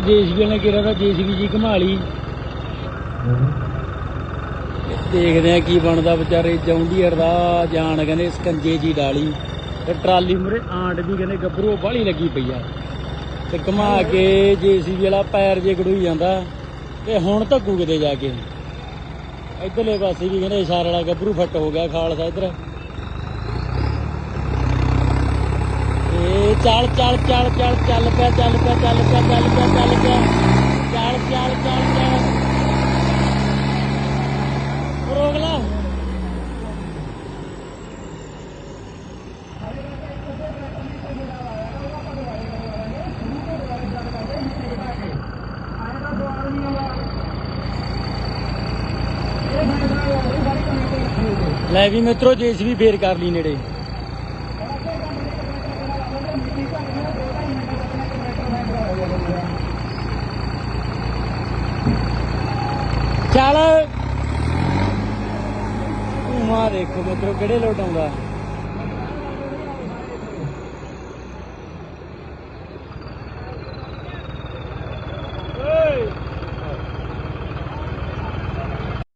JCB ਨੇ ਕਿਹਾ ਤਾਂ ਜੇਸੀਬੀ ਜੀ ਘੁਮਾ ਲਈ ਦੇਖਦੇ ਆ ਕੀ ਬਣਦਾ ਵਿਚਾਰੇ ਜੌਂਡੀਅਰ ਦਾ ਜਾਣ, ਕਹਿੰਦੇ ਸਕੰਜੇ ਜੀ ਡਾਲੀ। ਤੇ ਟਰਾਲੀ ਮੁਰੇ ਆਂਟ ਵੀ ਕਹਿੰਦੇ ਗੱਭਰੂ ਬਾਹਲੀ ਲੱਗੀ ਪਈ ਆ। ਤੇ ਘੁਮਾ ਕੇ ਜੇਸੀਬੀ ਵਾਲਾ ਪੈਰ ਜੇ ਗੜੂਈ ਜਾਂਦਾ, ਤੇ ਹੁਣ ਧੱਕੂ ਕਿਤੇ ਜਾ ਕੇ। ਇਧਰਲੇ ਪਾਸੇ ਵੀ ਕਹਿੰਦੇ ਇਸ਼ਾਰੇ ਵਾਲਾ ਗੱਭਰੂ ਫੱਟ ਹੋ ਗਿਆ ਖਾਲਸਾ ਇਧਰ। ਚੱਲ ਚੱਲ ਚੱਲ ਚੱਲ ਚੱਲ ਪਿਆ ਚੱਲ ਪਿਆ ਚੱਲ ਪਿਆ ਚੱਲ ਪਿਆ ਚੱਲ ਪਿਆ। ਚੱਲ ਚੱਲ ਚੱਲ ਚੱਲ। ਰੋਕ ਲਾ। ਲੈ ਵੀ ਮਿੱਤਰੋ ਜੇਸੀਬੀ ਫੇਰ ਕਰ ਲਈ ਨੇੜੇ। ਚੱਲ। ਧੂਆਂ ਦੇਖੋ ਮਿੱਤਰੋ ਕਿਹੜੇ ਲੋਟ ਆਉਂਦਾ।